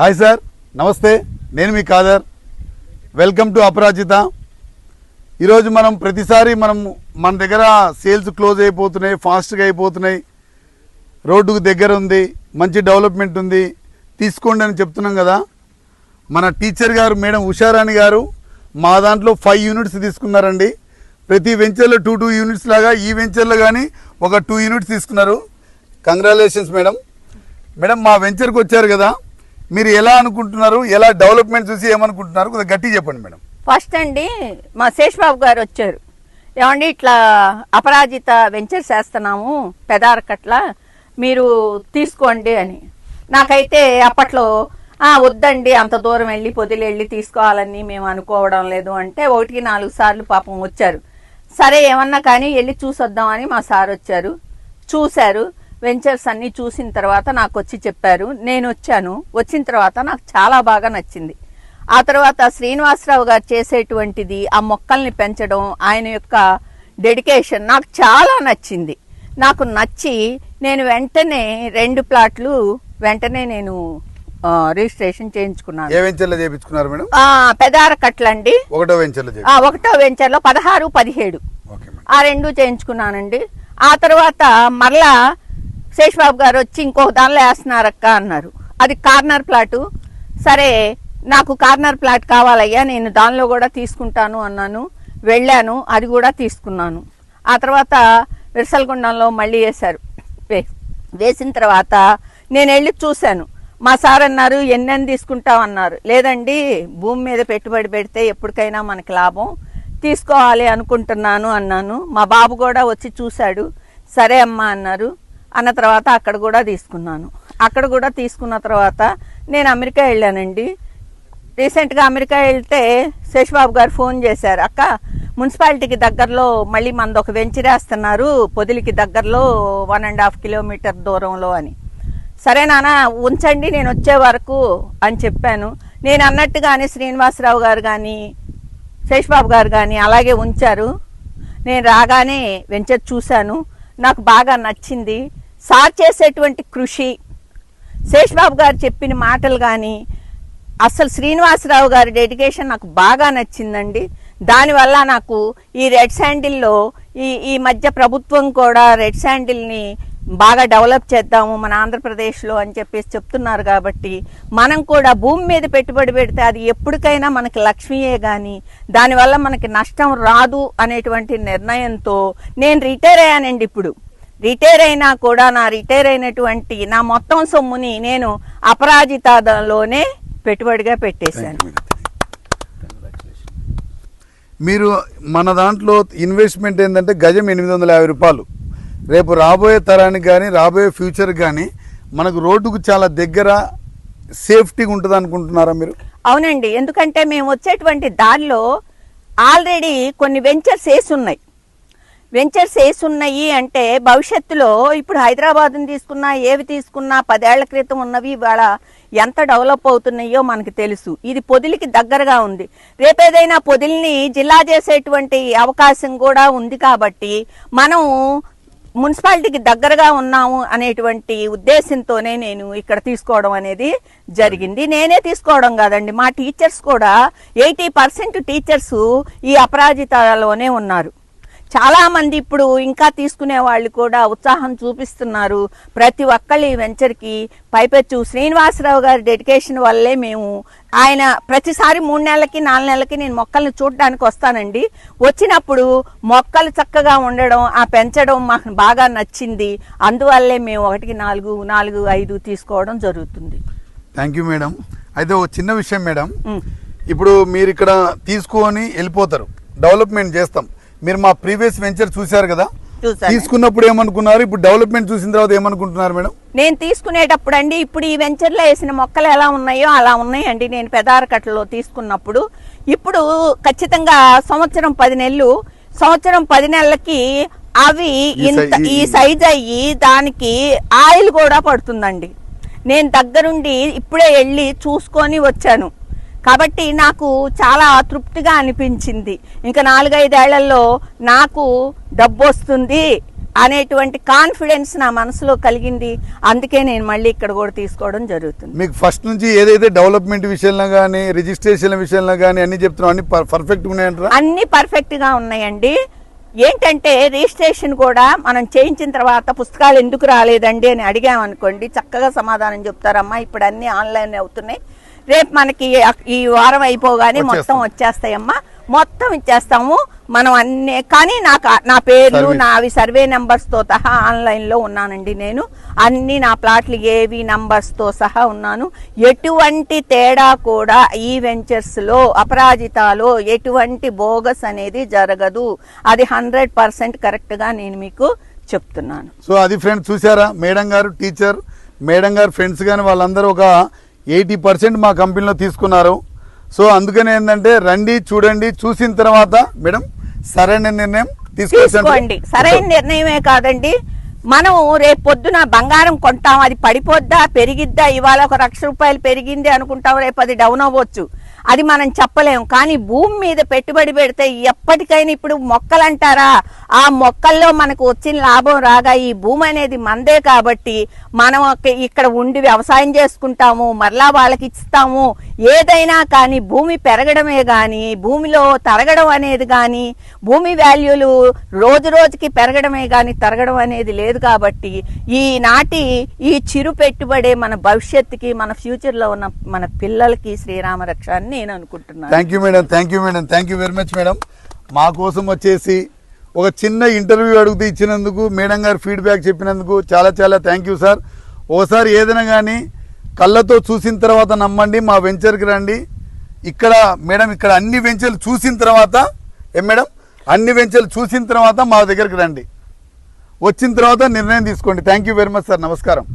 Hi sir నమస్తే. నేను మీ కాదర్ వెల్కమ్ టు అపరాజిత. ఈరోజు మనం ప్రతిసారి మనం మన దగ్గర సేల్స్ క్లోజ్ అయిపోతున్నాయి ఫాస్ట్గా అయిపోతున్నాయి. రోడ్డుకు దగ్గర ఉంది మంచి డెవలప్మెంట్ ఉంది. తీసుకోండి అని చెప్తున్నాం కదా. మన టీచర్ గారు మేడం ఉషారాణి గారు మా దాంట్లో ఫైవ్ యూనిట్స్ తీసుకున్నారండి. ప్రతి వెంచర్లో టూ టూ యూనిట్స్ లాగా ఈ వెంచర్లో కానీ ఒక టూ యూనిట్స్ తీసుకున్నారు. Congratulations madam. మేడం మా వెంచర్కి వచ్చారు కదా. మీరు ఎలా అనుకుంటున్నారు? ఎలా డెవలప్మెంట్ చూసి ఏమనుకుంటున్నారు? కొద్దిగా గట్టి చెప్పండి మేడం. ఫస్ట్ అండి మా శేషబాబు గారు వచ్చారు. ఏమండి ఇట్లా అపరాజిత వెంచర్స్ వేస్తున్నాము పెదారకట్ల మీరు తీసుకోండి అని. నాకైతే అప్పట్లో వద్దండి అంత దూరం వెళ్ళి పొదిలి వెళ్ళి తీసుకోవాలని మేము అనుకోవడం లేదు అంటే ఒకటికి నాలుగు సార్లు పాపం వచ్చారు. సరే ఏమన్నా కానీ వెళ్ళి చూసొద్దామని మా సార్ వచ్చారు. చూశారు. వెంచర్స్ అన్ని చూసిన తర్వాత నాకు వచ్చి చెప్పారు నేను వచ్చాను వచ్చిన తర్వాత నాకు చాలా బాగా నచ్చింది. ఆ తర్వాత శ్రీనివాసరావు గారు చేసేటువంటిది ఆ మొక్కల్ని పెంచడం ఆయన యొక్క డెడికేషన్ నాకు చాలా నచ్చింది. నాకు నచ్చి నేను వెంటనే రెండు ప్లాట్లు వెంటనే నేను రిజిస్ట్రేషన్ చేయించుకున్నాను. ఏ వెంచర్లో చేయించుకున్నారు మేడం? పెదారకట్లండి ఒకటో వెంచర్లో ఒకటో వెంచర్లో పదహారు పదిహేడు. ఆ రెండు చేయించుకున్నానండి. ఆ తర్వాత మరలా శేషబాబు గారు వచ్చి ఇంకో దానిలో వేస్తున్నారక్క అన్నారు. అది కార్నర్ ప్లాటు. సరే నాకు కార్నర్ ప్లాట్ కావాలయ్యా నేను దానిలో కూడా తీసుకుంటాను అన్నాను. వెళ్ళాను అది కూడా తీసుకున్నాను. ఆ తర్వాత విరసలగుండంలో మళ్ళీ వేశారు. వే వేసిన తర్వాత నేను వెళ్ళి చూశాను. మా సార్ అన్నారు ఎన్నెన్ని తీసుకుంటాం అన్నారు. లేదండి భూమి మీద పెట్టుబడి పెడితే ఎప్పటికైనా మనకి లాభం. తీసుకోవాలి అనుకుంటున్నాను అన్నాను. మా బాబు కూడా వచ్చి చూశాడు. సరే అమ్మా అన్నారు. అన్న తర్వాత అక్కడ కూడా తీసుకున్నాను. అక్కడ కూడా తీసుకున్న తర్వాత నేను అమెరికా వెళ్ళానండి. రీసెంట్గా అమెరికా వెళ్తే శేషబాబు గారు ఫోన్ చేశారు అక్క మున్సిపాలిటీకి దగ్గరలో మళ్ళీ మనది ఒక వెంచరేస్తున్నారు పొదిలికి దగ్గరలో వన్ అండ్ హాఫ్ కిలోమీటర్ దూరంలో అని. సరే నాన్న ఉంచండి నేను వచ్చే వరకు అని చెప్పాను. నేను అన్నట్టుగానే శ్రీనివాసరావు గారు కానీ శేషబాబు గారు కానీ అలాగే ఉంచారు. నేను రాగానే వెంచర్ చూశాను. నాకు బాగా నచ్చింది. సార్ చేసేటువంటి కృషి శేషబాబు గారు చెప్పిన మాటలు కానీ అసలు శ్రీనివాసరావు గారి డెడికేషన్ నాకు బాగా నచ్చిందండి. దానివల్ల నాకు ఈ రెడ్ శాండిల్లో ఈ ఈ మధ్య ప్రభుత్వం కూడా రెడ్ శాండిల్ని బాగా డెవలప్ చేద్దాము మన ఆంధ్రప్రదేశ్లో అని చెప్పేసి చెప్తున్నారు కాబట్టి మనం కూడా భూమి మీద పెట్టుబడి పెడితే అది ఎప్పటికైనా మనకి లక్ష్మీయే కానీ దానివల్ల మనకి నష్టం రాదు అనేటువంటి నిర్ణయంతో నేను రిటైర్ అయ్యానండి ఇప్పుడు. రిటైర్ అయినా కూడా నా రిటైర్ అయినటువంటి నా మొత్తం సొమ్ముని నేను అపరాజితలోనే పెట్టుబడిగా పెట్టేశాను. మీరు మన దాంట్లో ఇన్వెస్ట్మెంట్ ఏంటంటే గజం ఎనిమిది వందల యాభై రూపాయలు. రేపు రాబోయే తరానికి కానీ రాబోయే ఫ్యూచర్కి కానీ మనకు రోడ్డుకు చాలా దగ్గర సేఫ్టీగా ఉంటుంది అనుకుంటున్నారా మీరు? అవునండి. ఎందుకంటే మేము వచ్చేటువంటి దారిలో ఆల్రెడీ కొన్ని వెంచర్స్ వేసి ఉన్నాయి. వెంచర్స్ ఏసున్నాయి అంటే భవిష్యత్తులో ఇప్పుడు హైదరాబాద్ని తీసుకున్నా ఏవి తీసుకున్నా పదేళ్ళ క్రితం ఉన్నవి ఇవాళ ఎంత డెవలప్ అవుతున్నాయో మనకు తెలుసు. ఇది పొదిలికి దగ్గరగా ఉంది. రేపేదైనా పొదిలిని జిల్లా చేసేటువంటి అవకాశం కూడా ఉంది కాబట్టి మనం మున్సిపాలిటీకి దగ్గరగా ఉన్నాము అనేటువంటి ఉద్దేశంతోనే నేను ఇక్కడ తీసుకోవడం అనేది జరిగింది. నేనే తీసుకోవడం కాదండి. మా టీచర్స్ కూడా ఎయిటీ పర్సెంట్ టీచర్స్ ఈ అపరాజితలోనే ఉన్నారు. చాలా మంది ఇప్పుడు ఇంకా తీసుకునే వాళ్ళు కూడా ఉత్సాహం చూపిస్తున్నారు. ప్రతి ఒక్కళ్ళు ఈ వెంచర్కి పైపెచ్చు. శ్రీనివాసరావు గారి డెడికేషన్ వల్లే మేము ఆయన ప్రతిసారి మూడు నెలలకి నాలుగు నెలలకి నేను మొక్కల్ని చూడడానికి వస్తానండి. వచ్చినప్పుడు మొక్కలు చక్కగా ఉండడం ఆ పెంచడం మాకు బాగా నచ్చింది. అందువల్లే మేము ఒకటికి నాలుగు నాలుగు ఐదు తీసుకోవడం జరుగుతుంది. థ్యాంక్ యూ మేడం అయితే ఒక చిన్న విషయం మేడం. ఇప్పుడు మీరు ఇక్కడ తీసుకొని వెళ్ళిపోతారు. డెవలప్మెంట్ చేస్తాం. మీరు మా ప్రీవియస్ వెంచర్ చూశారు కదా? తీసుకున్నప్పుడు ఏమనుకున్నారు? ఇప్పుడు డెవలప్మెంట్ చూసిన తర్వాత ఏమనుకుంటున్నారు మేడం? నేను తీసుకునేటప్పుడు అండి ఇప్పుడు ఈ వెంచర్లో వేసిన మొక్కలు ఎలా ఉన్నాయో అలా ఉన్నాయండి. నేను పెదారకట్టలో తీసుకున్నప్పుడు ఇప్పుడు ఖచ్చితంగా సంవత్సరం పది నెలలు సంవత్సరం పది నెలలకి అవి ఇంత ఈ- సైజ్ అయ్యి దానికి ఆయిల్ కూడా పడుతుందండి. నేను దగ్గరుండి ఇప్పుడే వెళ్ళి చూసుకొని వచ్చాను. కాబట్టి నాకు చాలా తృప్తిగా అనిపించింది. ఇంకా నాలుగైదేళ్ళలో నాకు డబ్బు వస్తుంది అనేటువంటి కాన్ఫిడెన్స్ నా మనసులో కలిగింది. అందుకే నేను మళ్ళీ ఇక్కడ కూడా తీసుకోవడం జరుగుతుంది. మీకు ఫస్ట్ నుంచి ఏదైతే డెవలప్మెంట్ విషయంలో కానీ రిజిస్ట్రేషన్ విషయంలో కానీ అన్ని చెప్తున్నాం అన్ని పర్ఫెక్ట్ ఉన్నాయంటారా? అన్ని పర్ఫెక్ట్గా ఉన్నాయండి. ఏంటంటే రిజిస్ట్రేషన్ కూడా మనం చేయించిన తర్వాత పుస్తకాలు ఎందుకు రాలేదండి అని అడిగామనుకోండి చక్కగా సమాధానం చెప్తారమ్మా ఇప్పుడు అన్ని ఆన్లైన్ అవుతున్నాయి. రేపు మనకి ఈ వారం అయిపోగానే మొత్తం వచ్చేస్తాం. వచ్చేస్తాయమ్మా. మొత్తం ఇచ్చేస్తాము. మనం అన్ని కానీ నాకు నా పేర్లు. నావి సర్వే నంబర్స్తో సహా ఆన్లైన్లో ఉన్నానండి నేను. అన్ని నా ప్లాట్లు ఏవి నంబర్స్తో సహా ఉన్నాను. ఎటువంటి తేడా కూడా ఈ వెంచర్స్లో అపరాజితాలో ఎటువంటి బోగస్ అనేది జరగదు. అది హండ్రెడ్ పర్సెంట్ కరెక్ట్గా నేను మీకు చెప్తున్నాను. సో అది ఫ్రెండ్స్ చూసారా మేడం గారు టీచర్ మేడం గారు ఫ్రెండ్స్ కానీ వాళ్ళందరూ ఒక ఎయిటీ పర్సెంట్ మా కంపెనీలో తీసుకున్నారు. సో అందుకని ఏంటంటే రండి చూడండి చూసిన తర్వాత మేడం సరైన నిర్ణయం తీసుకోండి. సరైన నిర్ణయమే కాదండి. మనం రేపు పొద్దున బంగారం కొంటాం అది పడిపోద్దా పెరిగిద్దా ఇవాళ ఒక లక్ష రూపాయలు పెరిగింది అనుకుంటాం రేపు అది డౌన్ అవ్వచ్చు. అది మనం చెప్పలేం. కానీ భూమి మీద పెట్టుబడి పెడితే ఎప్పటికైనా ఇప్పుడు మొక్కలు అంటారా ఆ మొక్కల్లో మనకు వచ్చిన లాభం రాగా ఈ భూమి అనేది మందే కాబట్టి మనం ఇక్కడ ఉండి వ్యవసాయం చేసుకుంటాము మరలా వాళ్ళకి ఇస్తాము. ఏదైనా కానీ భూమి పెరగడమే కానీ భూమిలో తరగడం అనేది కానీ భూమి వాల్యూలు రోజు రోజుకి పెరగడమే కానీ తరగడం అనేది లేదు కాబట్టి ఈనాటి ఈ చిరు పెట్టుబడే మన భవిష్యత్తుకి మన ఫ్యూచర్లో ఉన్న మన పిల్లలకి శ్రీరామ రక్ష అని నేను అనుకుంటున్నాను. Thank you madam thank you madam thank you very much madam మా కోసం వచ్చేసి ఒక చిన్న ఇంటర్వ్యూ అడుగుతూ ఇచ్చినందుకు మేడం గారు ఫీడ్బ్యాక్ చెప్పినందుకు చాలా చాలా థ్యాంక్ యూ సార్ ఓసారి ఏదైనా కానీ కళ్ళతో చూసిన తర్వాత నమ్మండి మా వెంచర్కి రండి. ఇక్కడ మేడం ఇక్కడ అన్ని వెంచర్లు చూసిన తర్వాత ఏం మేడం? అన్ని వెంచర్లు చూసిన తర్వాత మా దగ్గరికి రండి. వచ్చిన తర్వాత నిర్ణయం తీసుకోండి. Thank you very much sir నమస్కారం.